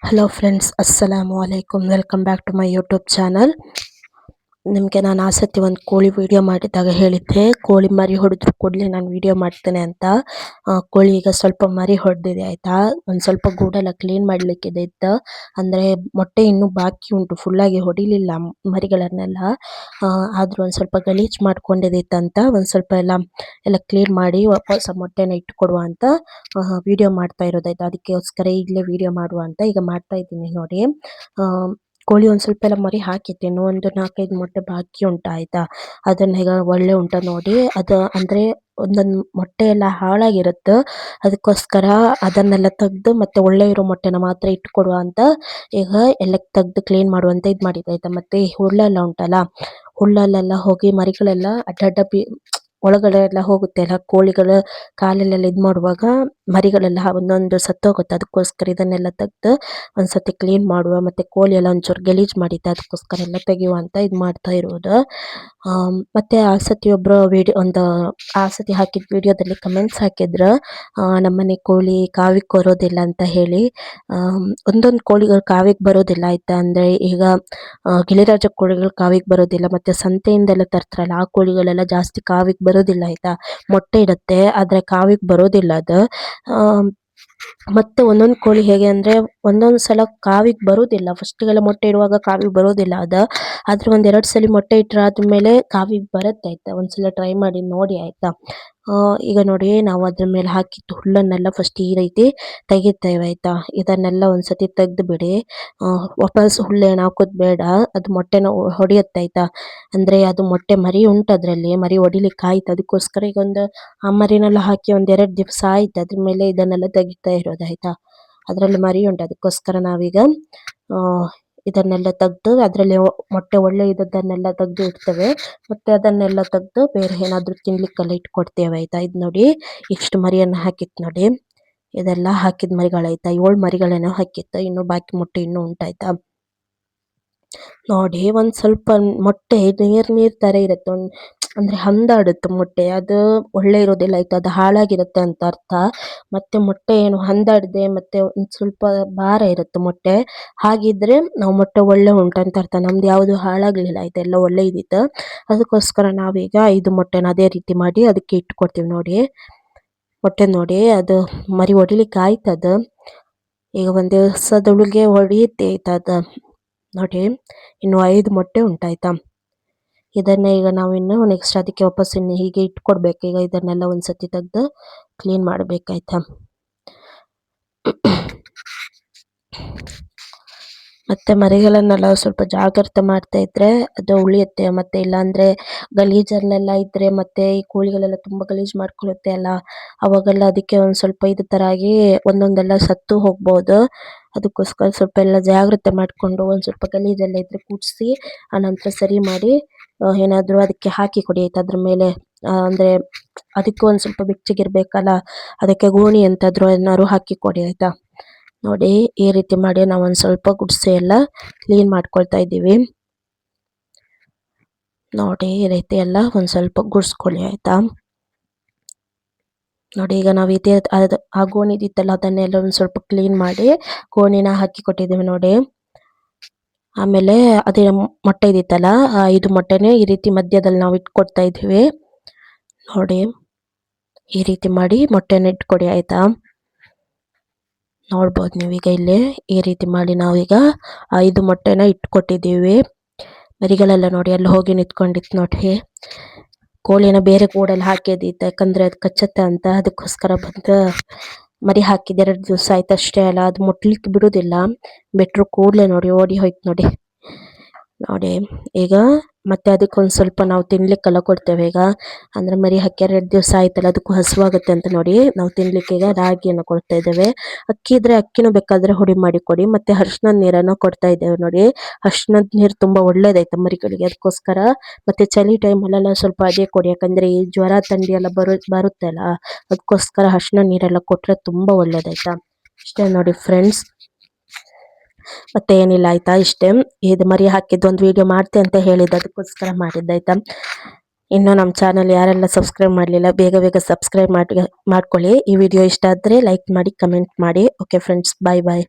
Hello friends, Assalamualaikum. Welcome back to my YouTube channel. ನಿಮಗೆ ನಾನು ಆಸಕ್ತಿ ಒಂದು ಕೋಳಿ ವಿಡಿಯೋ ಮಾಡಿದಾಗ ಹೇಳಿದ್ದೆ. ಕೋಳಿ ಮರಿ ಹೊಡೆದ್ರು ಕೂಡಲೇ ನಾನು ವಿಡಿಯೋ ಮಾಡ್ತೇನೆ ಅಂತ. ಕೋಳಿ ಈಗ ಸ್ವಲ್ಪ ಮರಿ ಹೊಡೆದಿದೆ ಆಯ್ತಾ? ಒಂದು ಸ್ವಲ್ಪ ಗೂಡೆಲ್ಲ ಕ್ಲೀನ್ ಮಾಡಲಿಕ್ಕಿದೆ ಇತ್ತು ಅಂದ್ರೆ ಮೊಟ್ಟೆ ಇನ್ನೂ ಬಾಕಿ ಉಂಟು ಫುಲ್ ಆಗಿ ಹೊಡಿಲಿಲ್ಲ ಮರಿಗಳನ್ನೆಲ್ಲ. ಆದರೂ ಒಂದು ಸ್ವಲ್ಪ ಗಲೀಜು ಗಲೀಜ್ ಅಂತ. ಒಂದು ಸ್ವಲ್ಪ ಎಲ್ಲ ಎಲ್ಲ ಕ್ಲೀನ್ ಮಾಡಿ ವಾಪಸ್ ಆ ಮೊಟ್ಟೆನ ಇಟ್ಟುಕೊಡುವ ಅಂತ ವಿಡಿಯೋ ಮಾಡ್ತಾ ಇರೋದಾಯ್ತು? ಅದಕ್ಕೋಸ್ಕರ ಈಗಲೇ ವಿಡಿಯೋ ಮಾಡುವ ಅಂತ ಈಗ ಮಾಡ್ತಾ ಇದ್ದೀನಿ ನೋಡಿ. ಆ, ಕೋಳಿ ಒಂದ್ ಸ್ವಲ್ಪ ಎಲ್ಲ ಮರಿ ಇನ್ನು ಒಂದು ನಾಲ್ಕೈದು ಮೊಟ್ಟೆ ಬಾಕಿ ಉಂಟು ಆಯ್ತಾ? ಅದನ್ನ ಈಗ ಒಳ್ಳೆ ಉಂಟ ನೋಡಿ. ಅದು ಅಂದ್ರೆ ಒಂದೊಂದು ಮೊಟ್ಟೆ ಎಲ್ಲ ಹಾಳಾಗಿರುತ್ತೆ. ಅದಕ್ಕೋಸ್ಕರ ಅದನ್ನೆಲ್ಲ ತೆಗ್ದು ಮತ್ತೆ ಒಳ್ಳೆ ಇರೋ ಮೊಟ್ಟೆನ ಮಾತ್ರ ಇಟ್ಕೊಡುವ ಅಂತ ಈಗ ಎಲ್ಲ ತೆಗ್ದು ಕ್ಲೀನ್ ಮಾಡುವಂತ ಇದ್ ಮಾಡಿದ್ದು ಆಯ್ತಾ? ಮತ್ತೆ ಹುಳ್ಳೆಲ್ಲ ಉಂಟಲ್ಲ? ಹುಲ್ಲಲ್ಲೆಲ್ಲ ಹೋಗಿ ಮರಿಗಳೆಲ್ಲ ಅಡ್ಡ ಅಡ್ಡ ಬಿ ಒಳಗಡೆ ಎಲ್ಲ ಹೋಗುತ್ತೆ ಅಲ್ಲ, ಕೋಳಿಗಳು ಕಾಲಲ್ಲೆಲ್ಲ ಇದ್ ಮಾಡುವಾಗ ಮರಿಗಳೆಲ್ಲ ಒಂದೊಂದು ಸತ್ತೋಗುತ್ತೆ ಅದಕ್ಕೋಸ್ಕರ ಇದನ್ನೆಲ್ಲ ತೆಗೆದು ಒಂದ್ಸತಿ ಕ್ಲೀನ್ ಮಾಡುವ, ಮತ್ತೆ ಕೋಳಿ ಎಲ್ಲ ಒಂಚೂರು ಗಲೀಜು ಮಾಡಿದ್ದೆ ಅದಕ್ಕೋಸ್ಕರ ಎಲ್ಲ ತೆಗೆಯುವ ಅಂತ ಇದ್ ಮಾಡ್ತಾ ಇರೋದು. ಆಮ್, ಮತ್ತೆ ಆ ಸತಿ ಒಬ್ರು ವಿಡಿಯೋ ಒಂದು ಆ ಸತಿ ಹಾಕಿದ ವಿಡಿಯೋದಲ್ಲಿ ಕಮೆಂಟ್ಸ್ ಹಾಕಿದ್ರು ಆ, ನಮ್ಮನೆ ಕೋಳಿ ಕಾವಿಗೆ ಬರೋದಿಲ್ಲ ಅಂತ ಹೇಳಿ ಒಂದೊಂದು ಕೋಳಿಗಳು ಕಾವಿಗೆ ಬರೋದಿಲ್ಲ ಆಯ್ತಾ ಅಂದ್ರೆ ಈಗ ಆ, ಗಿಳಿರಾಜ ಕೋಳಿಗಳು ಕಾವಿಗೆ ಬರೋದಿಲ್ಲ ಮತ್ತೆ ಸಂತೆಯಿಂದೆಲ್ಲ ತರ್ತಾರಲ್ಲ ಆ ಕೋಳಿಗಳೆಲ್ಲ ಜಾಸ್ತಿ ಕಾವಿಗೆ ಬರೋದಿಲ್ಲ ಆಯ್ತಾ ಮೊಟ್ಟೆ ಇಡುತ್ತೆ ಆದ್ರೆ ಕಾವಿಗೆ ಬರೋದಿಲ್ಲ ಅದು ಮತ್ತೆ ಒಂದೊಂದು ಕೋಳಿ ಹೇಗೆ ಅಂದ್ರೆ ಒಂದೊಂದ್ ಸಲ ಕಾವಿಗೆ ಬರೋದಿಲ್ಲ. ಫಸ್ಟಿಗೆಲ್ಲ ಮೊಟ್ಟೆ ಇಡುವಾಗ ಕಾವಿಗೆ ಬರೋದಿಲ್ಲ ಅದ. ಆದ್ರೆ ಒಂದ್ ಎರಡ್ ಸಲ ಮೊಟ್ಟೆ ಆದ್ಮೇಲೆ ಕಾವಿಗೆ ಬರುತ್ತೆ ಆಯ್ತಾ ಒಂದ್ಸಲ ಟ್ರೈ ಮಾಡಿ ನೋಡಿ ಆಯ್ತಾ? ಆ, ಈಗ ನೋಡಿ ನಾವು ಅದ್ರ ಮೇಲೆ ಹಾಕಿದ್ದ ಹುಲ್ಲನ್ನೆಲ್ಲ ಫಸ್ಟ್ ಈ ರೀತಿ ತೆಗಿತೇವೆ ಆಯ್ತಾ? ಇದನ್ನೆಲ್ಲ ಒಂದ್ಸತಿ ತೆಗ್ದು ಬಿಡಿ. ಆ, ವಾಪಸ್ ಹುಲ್ಲೇನ್ ಹಾಕೋದ್ ಬೇಡ. ಅದು ಮೊಟ್ಟೆನ ಹೊಡೆಯುತ್ತೆ ಆಯ್ತಾ? ಅಂದ್ರೆ ಅದು ಮೊಟ್ಟೆ ಮರಿ ಉಂಟು ಅದರಲ್ಲಿ ಮರಿ ಹೊಡಿಲಿಕ್ಕೆ ಆಯ್ತು. ಅದಕ್ಕೋಸ್ಕರ ಈಗ ಒಂದು ಆ ಮರಿನೆಲ್ಲ ಹಾಕಿ ಒಂದ್ ಎರಡ್ ದಿವಸ ಆಯ್ತು. ಅದ್ರ ಮೇಲೆ ಇದನ್ನೆಲ್ಲ ತೆಗಿತಾ ಇರೋದು ಆಯ್ತಾ? ಅದರಲ್ಲಿ ಮರಿ ಉಂಟು. ಅದಕ್ಕೋಸ್ಕರ ನಾವೀಗ ಇದನ್ನೆಲ್ಲ ತೆಗ್ದು ಅದ್ರಲ್ಲಿ ಮೊಟ್ಟೆ ಒಳ್ಳೆ ಇದ್ದದ್ದನ್ನೆಲ್ಲ ತೆಗ್ದು ಇಡ್ತೇವೆ. ಮತ್ತೆ ಅದನ್ನೆಲ್ಲ ತೆಗ್ದು ಬೇರೆ ಏನಾದರೂ ತಿನ್ಲಿಕ್ಕೆಲ್ಲ ಇಟ್ಕೊಡ್ತೇವೆ ಆಯ್ತಾ? ಇದ್ ನೋಡಿ, ಇಷ್ಟು ಮರಿಯನ್ನ ಹಾಕಿತ್ತು ನೋಡಿ. ಇದೆಲ್ಲ ಹಾಕಿದ ಮರಿಗಳಾಯ್ತಾ? ಏಳು ಮರಿಗಳೇನೋ ಹಾಕಿತ್ತು, ಇನ್ನು ಬಾಕಿ ಮೊಟ್ಟೆ ಇನ್ನೂ ಉಂಟಾಯ್ತಾ? ನೋಡಿ ಒಂದ್ ಸ್ವಲ್ಪ ಮೊಟ್ಟೆ ನೀರ್ ನೀರ್ ತರ ಇರುತ್ತೆ. ಒಂದ್ ಅಂದ್ರೆ ಹಂದಾಡುತ್ತೆ ಮೊಟ್ಟೆ. ಅದು ಒಳ್ಳೆ ಇರೋದಿಲ್ಲ ಆಯ್ತಾ. ಅದು ಹಾಳಾಗಿರುತ್ತೆ ಅಂತ ಅರ್ಥ. ಮತ್ತೆ ಮೊಟ್ಟೆ ಏನು ಹಂದಾಡದೆ ಮತ್ತೆ ಒಂದ್ ಸ್ವಲ್ಪ ಭಾರ ಇರುತ್ತೆ ಮೊಟ್ಟೆ. ಹಾಗಿದ್ರೆ ನಾವು ಮೊಟ್ಟೆ ಒಳ್ಳೆ ಉಂಟು ಅಂತ ಅರ್ಥ. ನಮ್ದು ಯಾವ್ದು ಹಾಳಾಗ್ಲಿಲ್ಲ ಆಯ್ತಾ. ಎಲ್ಲ ಒಳ್ಳೆ ಇದ್ದಿತ್ತು ಅದಕ್ಕೋಸ್ಕರ ನಾವೀಗ ಐದು ಮೊಟ್ಟೆನ ಅದೇ ರೀತಿ ಮಾಡಿ ಅದಕ್ಕೆ ಇಟ್ಕೊಡ್ತೀವಿ ನೋಡಿ. ಮೊಟ್ಟೆ ನೋಡಿ ಅದು ಮರಿ ಹೊಡಿಲಿಕ್ಕೆ ಆಯ್ತದ. ಈಗ ಒಂದ್ ದಿವಸದೊಳಗೆ ಹೊಡಿಯುತ್ತೆ ಆಯ್ತದ ನೋಡಿ, ಇನ್ನು ಐದು ಮೊಟ್ಟೆ ಉಂಟಾಯ್ತಾ? ಇದನ್ನ ಈಗ ನಾವು ಇನ್ನು ನೆಕ್ಸ್ಟ್ ಅದಕ್ಕೆ ವಾಪಸ್ ಇನ್ನು ಹೀಗೆ ಇಟ್ಕೊಡ್ಬೇಕು. ಈಗ ಇದನ್ನೆಲ್ಲ ಒಂದ್ಸತಿ ತೆಗ್ದು ಕ್ಲೀನ್ ಮಾಡ್ಬೇಕಾಯ್ತಾ? ಮತ್ತೆ ಮರಿಗಳನ್ನೆಲ್ಲ ಸ್ವಲ್ಪ ಜಾಗ್ರತೆ ಮಾಡ್ತಾ ಇದ್ರೆ ಅದು ಉಳಿಯುತ್ತೆ. ಮತ್ತೆ ಇಲ್ಲಾಂದ್ರೆ ಗಲೀಜಲ್ಲೆಲ್ಲ ಇದ್ರೆ ಮತ್ತೆ ಈ ಕೋಳಿಗಳೆಲ್ಲ ತುಂಬಾ ಗಲೀಜ್ ಮಾಡ್ಕೊಳ್ಳುತ್ತೆ ಅಲ್ಲ? ಅವಾಗೆಲ್ಲ ಅದಕ್ಕೆ ಒಂದ್ ಸ್ವಲ್ಪ ಇದು ತರ ಆಗಿ ಒಂದೊಂದೆಲ್ಲ ಸತ್ತು ಹೋಗ್ಬಹುದು ಅದಕ್ಕೋಸ್ಕರ ಸ್ವಲ್ಪ ಎಲ್ಲ ಜಾಗ್ರತೆ ಮಾಡ್ಕೊಂಡು ಒಂದ್ ಸ್ವಲ್ಪ ಗಲೀಜೆಲ್ಲ ಇದ್ರೆ ಕೂಡ್ಸಿ ಆನಂತರ ಸರಿ ಮಾಡಿ ಏನಾದ್ರು ಅದಕ್ಕೆ ಹಾಕಿ ಕೊಡಿ ಆಯ್ತಾ ಅದ್ರ ಮೇಲೆ ಅಂದ್ರೆ ಅದಕ್ಕೂ ಒಂದ್ ಸ್ವಲ್ಪ ಬೆಚ್ಚಗಿರ್ಬೇಕಲ್ಲ ಅದಕ್ಕೆ ಗೋಣಿ ಅಂತಾದ್ರು ಏನಾದ್ರು ಹಾಕಿ ಕೊಡಿ, ಆಯ್ತಾ? ನೋಡಿ, ಈ ರೀತಿ ಮಾಡಿ ನಾವು ಒಂದು ಸ್ವಲ್ಪ ಗುಡ್ಸೆ ಎಲ್ಲ ಕ್ಲೀನ್ ಮಾಡ್ಕೊಳ್ತಾ ಇದ್ದೀವಿ. ನೋಡಿ, ಈ ರೀತಿ ಎಲ್ಲ ಒಂದು ಸ್ವಲ್ಪ ಗುಡ್ಸ್ಕೊಳ್ಳಿ, ಆಯಿತಾ? ನೋಡಿ, ಈಗ ನಾವು ಇದೇ ಅದು ಆ ಗೋಣಿದಿತ್ತಲ್ಲ ಅದನ್ನೆಲ್ಲ ಒಂದು ಸ್ವಲ್ಪ ಕ್ಲೀನ್ ಮಾಡಿ ಗೋಣಿನ ಹಾಕಿ ಕೊಟ್ಟಿದ್ದೀವಿ ನೋಡಿ. ಆಮೇಲೆ ಅದೇ ಮೊಟ್ಟೆ ಇದಿತ್ತಲ್ಲ ಇದು ಮೊಟ್ಟೆನೇ ಈ ರೀತಿ ಮಧ್ಯದಲ್ಲಿ ನಾವು ಇಟ್ಕೊಡ್ತಾ ಇದ್ದೀವಿ. ನೋಡಿ, ಈ ರೀತಿ ಮಾಡಿ ಮೊಟ್ಟೆನ ಇಟ್ಕೊಡಿ, ಆಯ್ತಾ? ನೋಡ್ಬೋದು ನೀವೀಗ ಇಲ್ಲಿ ಈ ರೀತಿ ಮಾಡಿ ನಾವೀಗ ಐದು ಮೊಟ್ಟೆನ ಇಟ್ಕೊಟ್ಟಿದ್ದೀವಿ. ಮರಿಗಳೆಲ್ಲ ನೋಡಿ, ಅಲ್ಲಿ ಹೋಗಿ ನಿಂತ್ಕೊಂಡಿತ್ತು ನೋಡಿ ಕೋಳಿನ ಬೇರೆ ಕೂಡಲ್ಲಿ ಹಾಕಿದ್ದಿತ್ತು ಯಾಕಂದ್ರೆ ಅದು ಕಚ್ಚತ್ತೆ ಅಂತ. ಅದಕ್ಕೋಸ್ಕರ ಬಂದು ಮರಿ ಹಾಕಿದ್ದು ಎರಡು ದಿವಸ ಆಯ್ತು ಅಷ್ಟೇ ಅಲ್ಲ, ಅದು ಮುಟ್ಲಿಕ್ಕೆ ಬಿಡುದಿಲ್ಲ ಬಿಟ್ರು ಕೂಡಲೇ ನೋಡಿ, ಓಡಿ ಹೋಯ್ತು ನೋಡಿ. ನೋಡಿ, ಈಗ ಮತ್ತೆ ಅದಕ್ಕೆ ಒಂದು ಸ್ವಲ್ಪ ನಾವು ತಿನ್ಲಿಕ್ಕೆಲ್ಲ ಕೊಡ್ತೇವೆ. ಈಗ ಅಂದ್ರೆ ಮರಿ ಹಕ್ಕಿ ಎರಡು ದಿವಸ ಆಯ್ತಲ್ಲ, ಅದಕ್ಕೂ ಹಸುವಾಗುತ್ತೆ ಅಂತ ನೋಡಿ ನಾವು ತಿನ್ಲಿಕ್ಕೆ ಈಗ ರಾಗಿಯನ್ನು ಕೊಡ್ತಾ ಇದ್ದೇವೆ. ಅಕ್ಕಿ ಇದ್ರೆ ಅಕ್ಕಿನೂ ಬೇಕಾದ್ರೆ ಹುಡಿ ಮಾಡಿ ಕೊಡಿ, ಮತ್ತೆ ಅರ್ಶಿನದ ನೀರನ್ನು ಕೊಡ್ತಾ ಇದ್ದೇವೆ ನೋಡಿ. ಅರ್ಶಿನದ ನೀರು ತುಂಬಾ ಒಳ್ಳೇದಾಯ್ತು ಮರಿಗಳಿಗೆ, ಅದಕ್ಕೋಸ್ಕರ. ಮತ್ತೆ ಚಳಿ ಟೈಮಲ್ಲೆಲ್ಲ ಸ್ವಲ್ಪ ಅದೇ ಕೊಡಿ, ಯಾಕಂದ್ರೆ ಈ ಜ್ವರ, ಥಂಡಿ ಎಲ್ಲ ಬರು ಬರುತ್ತೆ ಅಲ್ಲ ಅದಕ್ಕೋಸ್ಕರ ಅರ್ಶಿನ ನೀರೆಲ್ಲ ಕೊಟ್ರೆ ತುಂಬಾ ಒಳ್ಳೇದಾಯ್ತಾ. ಇಷ್ಟೇ ನೋಡಿ ಫ್ರೆಂಡ್ಸ್ ಮತ್ತೆ ಏನಿಲ್ಲ ಆಯ್ತಾ? ಇಷ್ಟೇ. ಇದು ಮರಿ ಹಾಕಿದ್ದು ಒಂದು ವಿಡಿಯೋ ಮಾಡ್ತೆ ಅಂತ ಹೇಳಿದ್ದೆ. ಅದಕ್ಕೋಸ್ಕರ ಮಾಡಿದ್ದಾಯ್ತಾ ಇನ್ನು ನಮ್ಮ ಚಾನಲ್ ಯಾರೆಲ್ಲ ಸಬ್ಸ್ಕ್ರೈಬ್ ಮಾಡಲಿಲ್ಲ, ಬೇಗ ಬೇಗ ಸಬ್ಸ್ಕ್ರೈಬ್ ಮಾಡಿ ಮಾಡ್ಕೊಳ್ಳಿ. ಈ ವಿಡಿಯೋ ಇಷ್ಟ ಆದ್ರೆ ಲೈಕ್ ಮಾಡಿ ಕಮೆಂಟ್ ಮಾಡಿ. ಓಕೆ ಫ್ರೆಂಡ್ಸ್ ಬಾಯ್ ಬಾಯ್